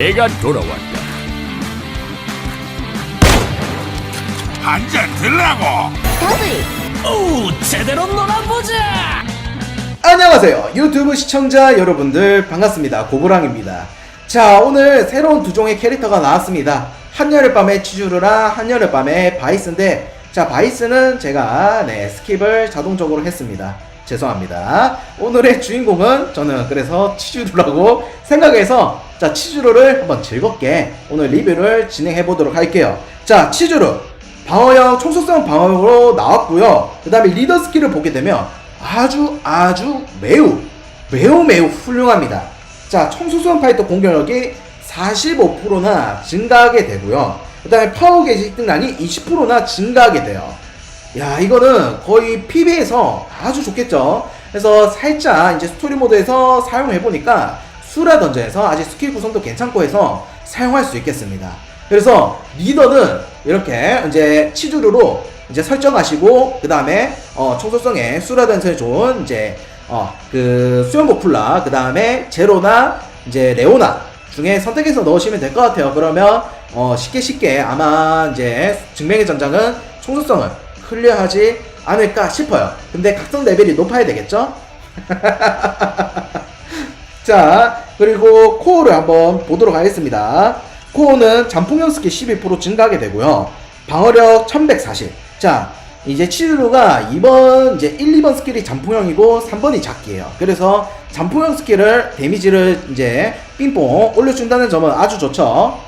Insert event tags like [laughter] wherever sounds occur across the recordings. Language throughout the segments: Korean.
내가 돌아왔다. 한잔 들라고. 오, 제대로 놀아보자. 안녕하세요. 유튜브 시청자 여러분들 반갑습니다. 고브랑입니다. 자 오늘 새로운 두 종의 캐릭터가 나왔습니다. 한여름 밤의 치주르랑 한여름 밤의 바이스인데 자 바이스는 제가 네 스킵을 자동적으로 했습니다 죄송합니다 오늘의 주인공은 저는 그래서 치주르라고 생각해서 자 치주르를 한번 즐겁게 오늘 리뷰를 진행해 보도록 할게요 자 치주르 방어형 총속성 방어로 나왔고요 그 다음에 리더 스킬을 보게 되면 아주 아주 매우 매우 매우 훌륭합니다. 자, 청소수원 파이터 공격력이 45%나 증가하게 되고요. 그 다음에 파워 게이지 등란이 20%나 증가하게 돼요. 야, 이거는 거의 PB에서 아주 좋겠죠. 그래서 살짝 이제 스토리 모드에서 사용해 보니까 수라 던전에서 아직 스킬 구성도 괜찮고 해서 사용할 수 있겠습니다. 그래서 리더는 이렇게 이제 치주르로 이제 설정하시고 그 다음에 어 청소성에 수라 던전에 좋은 이제 어그 수영복 쿨라 그 다음에 제로나 이제 레오나 중에 선택해서 넣으시면 될 것 같아요. 그러면 어 쉽게 쉽게 아마 이제 증명의 전장은 총소성을 클리어하지 않을까 싶어요. 근데 각성 레벨이 높아야 되겠죠? [laughs] 자, 그리고 코어를 한번 보도록 하겠습니다. 코어는 잠풍형 스킬 12% 증가하게 되고요. 방어력 1140. 자, 이제 치르루가 2번, 이제 1, 2번 스킬이 잠풍형이고 3번이 작기예요. 그래서 잠풍형 스킬을 데미지를 이제 삥뽕 올려준다는 점은 아주 좋죠.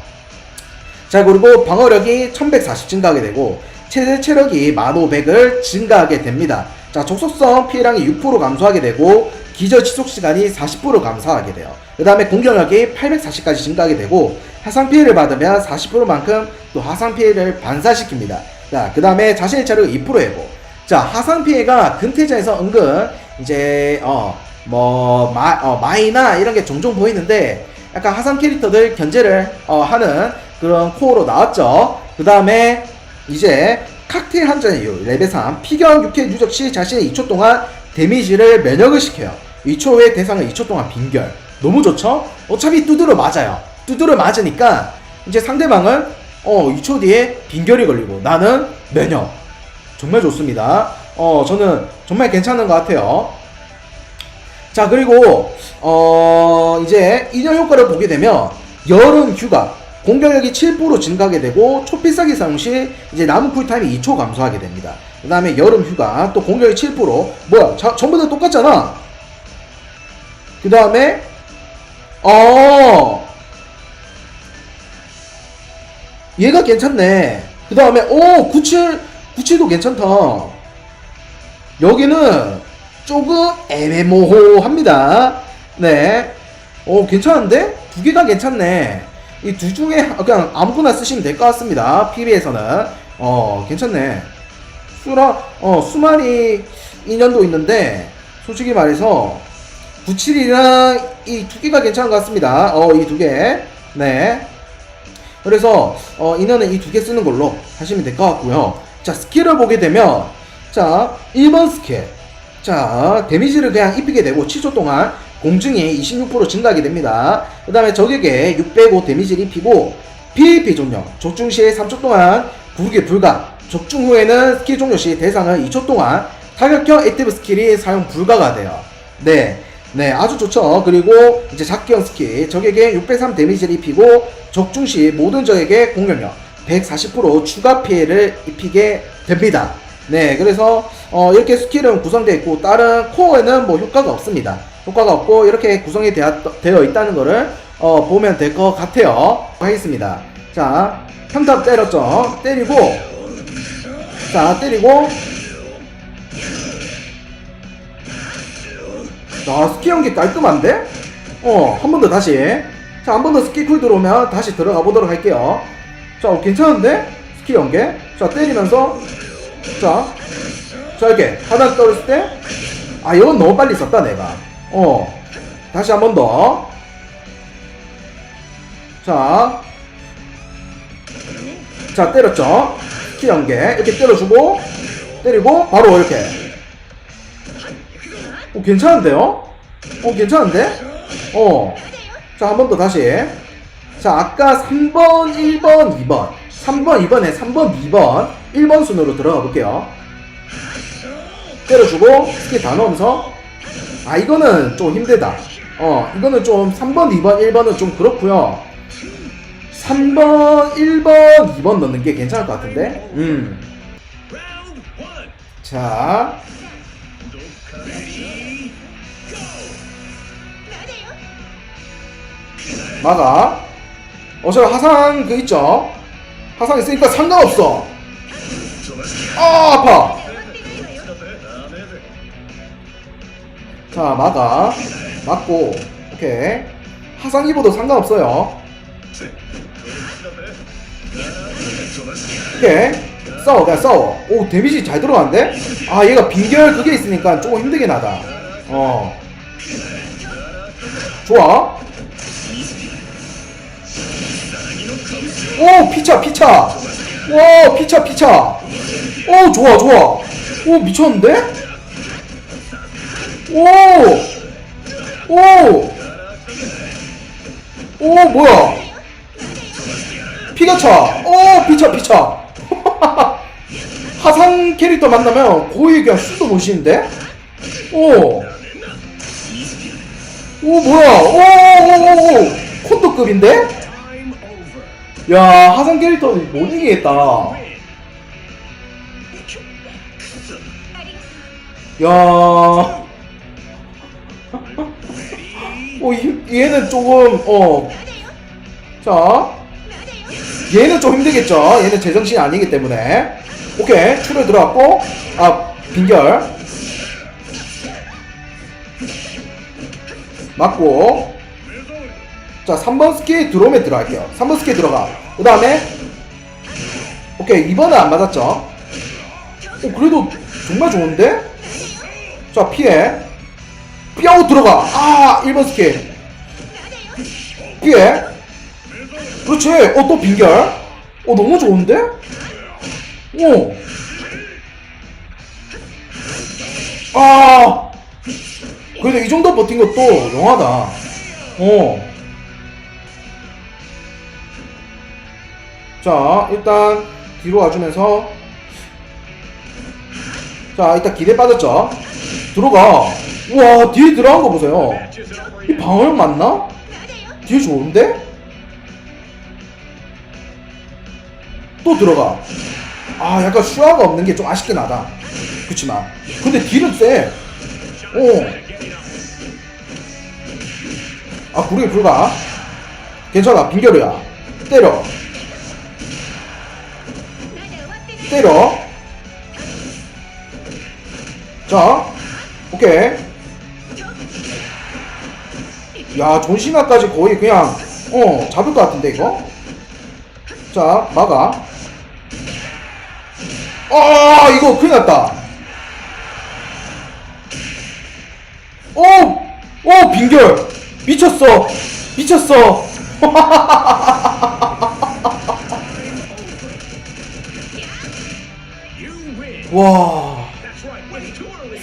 자, 그리고 방어력이 1140 증가하게 되고 최대 체력이 1500을 증가하게 됩니다. 자, 족속성 피해량이 6% 감소하게 되고 기저 지속 시간이 40% 감소하게 돼요. 그 다음에 공격력이 840까지 증가하게 되고 하상 피해를 받으면 40%만큼 또 하상 피해를 반사시킵니다. 자, 그 다음에 자신의 체력 2%예고 자, 하상 피해가 근태자에서 은근 이제 어뭐 어, 마이나 이런 게 종종 보이는데 약간 하상 캐릭터들 견제를 어, 하는 그런 코어로 나왔죠. 그 다음에 이제 칵테일 한 잔의 이유 레벨 3 피경 6회 누적 시 자신의 2초 동안 데미지를 면역을 시켜요. 2초 후에 대상을 2초 동안 빙결. 너무 좋죠? 어차피 두드려 맞아요. 두드려 맞으니까 이제 상대방은 어 2초 뒤에 빙결이 걸리고 나는 면역. 정말 좋습니다. 어 저는 정말 괜찮은 것 같아요. 자 그리고 어 이제 인연 효과를 보게 되면 여름 휴가 공격력이 7% 증가하게 되고 초필살기 사용 시 이제 남은 쿨타임이 2초 감소하게 됩니다. 그 다음에 여름 휴가 또 공격력이 7% 뭐야 자, 전부 다 똑같잖아. 그 다음에 어 얘가 괜찮네. 그 다음에 오 97, 97도 괜찮다. 여기는 조금 애매모호합니다. 네. 오 괜찮은데? 두 개가 괜찮네. 이 두 중에 그냥 아무거나 쓰시면 될 것 같습니다. PB에서는 어 괜찮네. 수라 어 수마리 인연도 있는데 솔직히 말해서 97이랑 이 두 개가 괜찮은 것 같습니다. 어 이 두 개. 네. 그래서 어 인연은 이 두 개 쓰는 걸로 하시면 될 것 같고요. 자 스킬을 보게 되면 자 1번 스킬 자 데미지를 그냥 입히게 되고 7초 동안 공중이 26% 증가하게 됩니다. 그 다음에 적에게 605 데미지를 입히고 PVP 종료 적중 시에 3초 동안 구르기 불가 적중 후에는 스킬 종료 시 대상을 2초 동안 타격형 액티브 스킬이 사용 불가가 돼요. 네. 네, 아주 좋죠. 그리고 이제 작기형 스킬, 적에게 603 데미지를 입히고 적중 시 모든 적에게 공격력 140% 추가 피해를 입히게 됩니다. 네, 그래서 어, 이렇게 스킬은 구성되어 있고 다른 코어에는 뭐 효과가 없습니다. 효과가 없고 이렇게 구성이 되어, 있다는 거를 어, 보면 될 것 같아요. 하겠습니다. 자, 평탑 때렸죠. 때리고 자, 때리고 자, 스키 연기 깔끔한데? 어, 한 번 더 다시. 자, 한 번 더 스키 쿨 들어오면 다시 들어가 보도록 할게요. 자, 어, 괜찮은데? 스키 연계. 자, 때리면서. 자, 자, 이렇게. 하단 떨어질 때. 아, 이건 너무 빨리 썼다, 내가. 어. 다시 한 번 더. 자. 자, 때렸죠? 스키 연계. 이렇게 때려주고. 때리고, 바로 이렇게. 어, 괜찮은데요? 어, 괜찮은데? 어. 자, 한 번 더 다시. 자, 아까 3번, 1번, 2번. 3번, 2번에 3번, 2번, 1번 순으로 들어가 볼게요. 때려주고, 스킬 다 넣으면서. 아, 이거는 좀 힘들다. 어, 이거는 좀 3번, 2번, 1번은 좀 그렇고요 3번, 1번, 2번 넣는 게 괜찮을 것 같은데? 음. 자, 막아. 어차피 하상 그 있죠? 하상 있으니까 상관없어. 아, 아파. 자, 막아. 맞고. 오케이. 하상 입어도 상관없어요. 오케이. 싸워, 그냥 싸워. 오, 데미지 잘 들어가는데? 아, 얘가 빈결 그게 있으니까 조금 힘들긴 하다. 어. 좋아. 오 피차 피차 와 피차 피차 오 좋아 좋아 오 미쳤는데 오오오 오, 뭐야? 피가 차 오 피차 피차 하상 캐릭터 만나면 거의 그냥 숨도 못 쉬는데? 오! 오 뭐야? 오 오 오 오 콘도급인데? 야 하상 캐릭터는 못 이기겠다. 야 오, 이, 얘는 조금, 어. 자. 얘는 좀 힘들겠죠. 얘는 제정신이 아니기 때문에. 오케이. 출혈 들어갔고. 아, 빈결. 맞고. 자, 3번 스키 들어오면 들어갈게요. 3번 스키 들어가. 그 다음에. 오케이. 2번은 안 맞았죠. 오, 그래도 정말 좋은데? 자, 피해. 뼈 들어가. 아, 1번 스킬. 피해. 그렇지. 어, 또 빈결. 어, 너무 좋은데? 오. 아. 그래도 이 정도 버틴 것도 영하다. 어. 자, 일단 뒤로 와주면서 자, 일단 기대 빠졌죠? 들어가. 우와, 뒤에 들어간 거 보세요. 이 방어력 맞나? 뒤에 좋은데? 또 들어가. 아, 약간 슈아가 없는 게 좀 아쉽긴 하다. 그치만. 근데 뒤는 세. 어. 아, 구르기 불가. 괜찮아, 빈결이야. 때려. 때려. 자, 오케이. 야, 존시나까지 거의 그냥, 어, 잡을 것 같은데, 이거? 자, 막아. 아, 이거 큰일 났다. 오! 오, 빈결! 미쳤어! 미쳤어! [laughs] 와,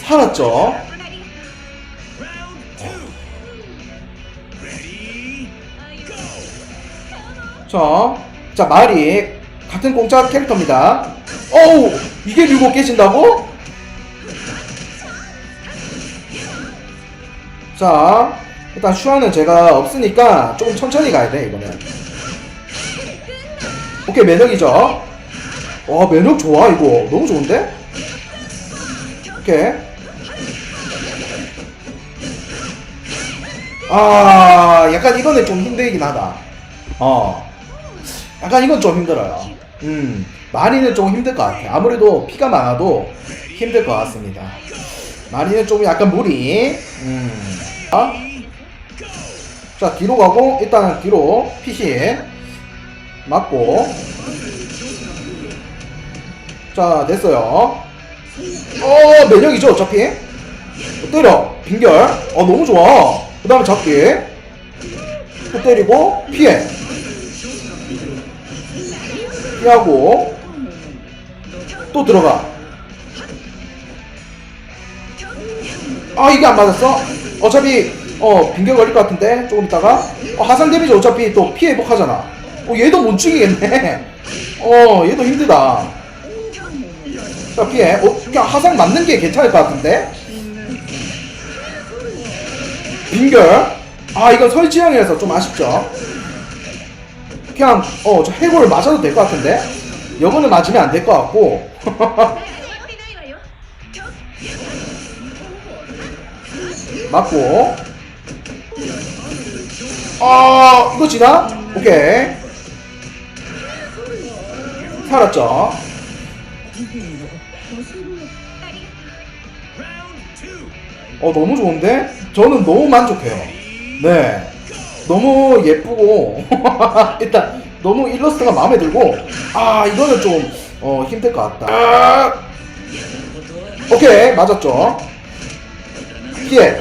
살았죠? 자, 자, 마리. 같은 공짜 캐릭터입니다. 어우! 이게 밀고 깨진다고? 자, 일단 슈아는 제가 없으니까 조금 천천히 가야 돼, 이거는. 오케이, 매력이죠? 와, 매력 좋아, 이거. 너무 좋은데? 오케이. 아, 약간 이거는 좀 힘들긴 하다. 어. 약간 이건 좀 힘들어요. 음, 마리는 좀 힘들 것 같아. 아무래도 피가 많아도 힘들 것 같습니다. 마리는 좀 약간 무리. 음. 아? 자, 뒤로 가고, 일단 뒤로 피시. 맞고. 자, 됐어요. 어, 매력이죠, 어차피. 때려. 빈결. 어, 너무 좋아. 그 다음에 잡기. 또 때리고, 피해. 피하고 또 들어가. 아 이게 안 맞았어? 어차피 어 빙결 걸릴 것 같은데? 조금 있다가? 어, 하상 데미지 어차피 또 피해 회복하잖아. 어 얘도 못 죽이겠네. [laughs] 어 얘도 힘들다. 자 피해. 어 그냥 하상 맞는 게 괜찮을 것 같은데? 빙결. 아 이건 설치형이라서 좀 아쉽죠 그냥 어 저 해골 맞아도 될 것 같은데? 여거는 맞으면 안 될 것 같고. [laughs] 맞고. 아 이거 지나? 오케이. 살았죠? 어 너무 좋은데? 저는 너무 만족해요. 네. 너무 예쁘고 [laughs] 일단 너무 일러스트가 마음에 들고 아 이거는 좀 어, 힘들 것 같다. 아! 오케이 맞았죠? 피해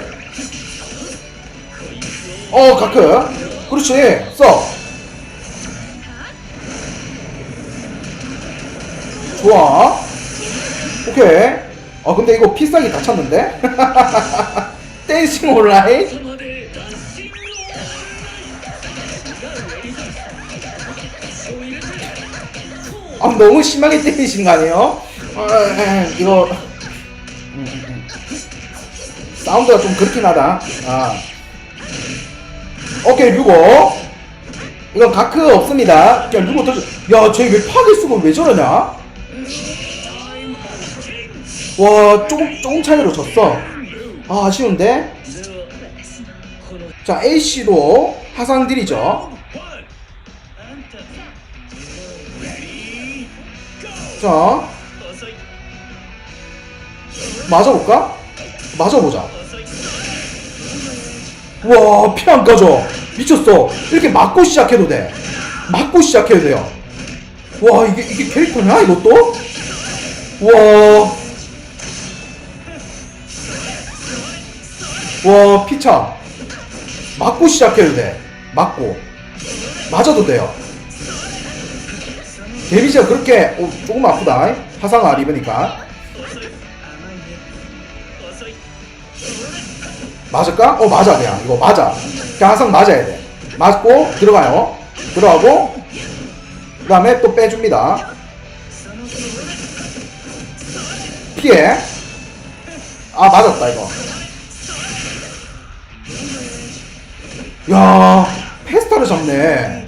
어 가크. 그렇지. 써. 좋아. 오케이. 아 근데 이거 필살기 다 찼는데? 댄싱 온라인 아 너무 심하게 때리신 거 아니에요? 아, 이거. 사운드가 좀 그렇긴 하다. 아. 오케이, 류고. 이건 가크 없습니다. 그냥 류고 더, 야, 쟤왜 파괴수가 왜 저러냐? 와, 조금, 조금 차이로 졌어. 아, 아쉬운데? 자, A씨도 하상들이죠. 자, 맞아볼까? 맞아보자. 와, 피 안 까져. 미쳤어. 이렇게 맞고 시작해도 돼. 맞고 시작해도 돼요. 와, 이게, 이게 캐릭터냐, 이것도? 와. 와, 피차. 맞고 시작해도 돼. 맞고. 맞아도 돼요. 데미지가 그렇게, 어, 조금 아프다. 화상 안 입으니까. 맞을까? 어 맞아 그냥. 이거 맞아. 그냥 항상 맞아야 돼. 맞고 들어가요. 들어가고 그 다음에 또 빼줍니다. 피해. 아 맞았다 이거. 야 페스타를 잡네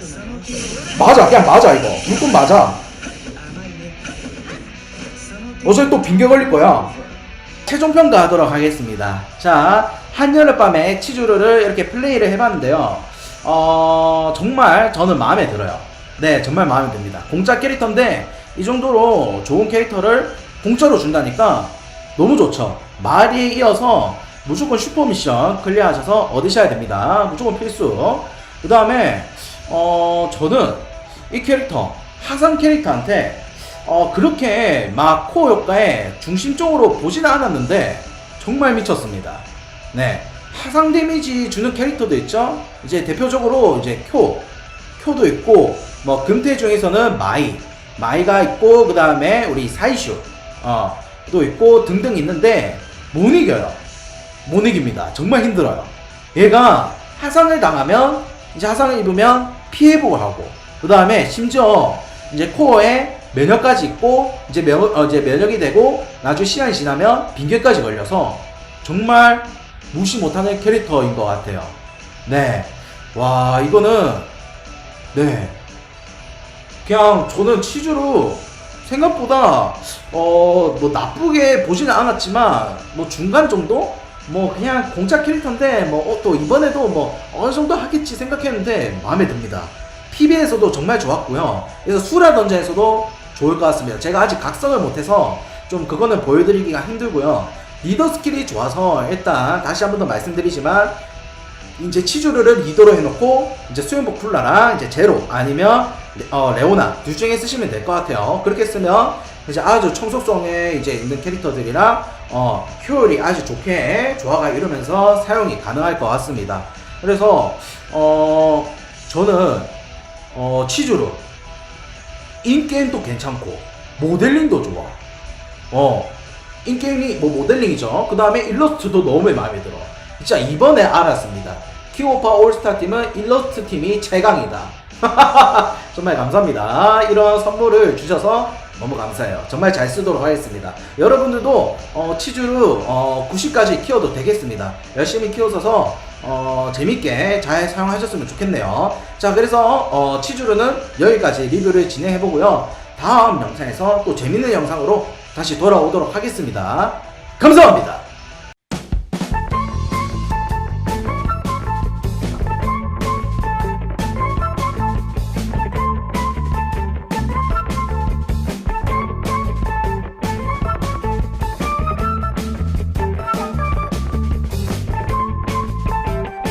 맞아 그냥 맞아 이거 무조건 맞아 어차피 또 빙겨 걸릴 거야 최종 평가 하도록 하겠습니다. 자, 한여름밤에 치주르를 이렇게 플레이를 해봤는데요. 어, 정말 저는 마음에 들어요. 네, 정말 마음에 듭니다. 공짜 캐릭터인데 이 정도로 좋은 캐릭터를 공짜로 준다니까 너무 좋죠. 말이 이어서 무조건 슈퍼 미션 클리어하셔서 얻으셔야 됩니다. 무조건 필수. 그 다음에 어, 저는 이 캐릭터 하상 캐릭터한테 어, 그렇게 막 코어 효과에 중심적으로 보지는 않았는데 정말 미쳤습니다. 네. 하상 데미지 주는 캐릭터도 있죠. 이제 대표적으로 이제 쿄, 쿄도 있고 뭐 금태 중에서는 마이, 마이가 있고 그 다음에 우리 사이슈, 어, 또 있고 등등 있는데 못 이겨요. 못 이깁니다. 정말 힘들어요. 얘가 하상을 당하면 이제 하상을 입으면 피해 회복을 하고 그 다음에 심지어 이제 코어에 면역까지 있고 이제, 면, 어, 이제 면역이 되고 나중에 시간이 지나면 빙결까지 걸려서 정말 무시 못하는 캐릭터인 것 같아요. 네. 와, 이거는, 네. 그냥 저는 치즈로 생각보다, 어, 뭐 나쁘게 보지는 않았지만, 뭐 중간 정도? 뭐 그냥 공짜 캐릭터인데, 뭐, 어, 또 이번에도 뭐 어느 정도 하겠지 생각했는데, 마음에 듭니다. PB에서도 정말 좋았고요. 그래서 수라 던전에서도 좋을 것 같습니다. 제가 아직 각성을 못해서 좀 그거는 보여드리기가 힘들고요. 리더 스킬이 좋아서 일단 다시 한 번 더 말씀드리지만 이제 치주르를 리더로 해놓고 이제 수영복 쿨라랑 이제 제로 아니면 레, 어, 레오나 둘 중에 쓰시면 될 것 같아요. 그렇게 쓰면 이제 아주 청속성에 이제 있는 캐릭터들이랑 어, 효율이 아주 좋게 조화가 이루면서 사용이 가능할 것 같습니다. 그래서 어, 저는 어, 치주르 인게임도 괜찮고 모델링도 좋아. 어 인게임이 뭐 모델링이죠. 그 다음에 일러스트도 너무 마음에 들어. 진짜 이번에 알았습니다. 키오파 올스타 팀은 일러스트 팀이 최강이다. [laughs] 정말 감사합니다. 이런 선물을 주셔서 너무 감사해요. 정말 잘 쓰도록 하겠습니다. 여러분들도 어, 치주루 어, 90까지 키워도 되겠습니다. 열심히 키워서 어, 재밌게 잘 사용하셨으면 좋겠네요. 자, 그래서 어, 치주루는 여기까지 리뷰를 진행해 보고요. 다음 영상에서 또 재밌는 영상으로 다시 돌아오도록 하겠습니다. 감사합니다.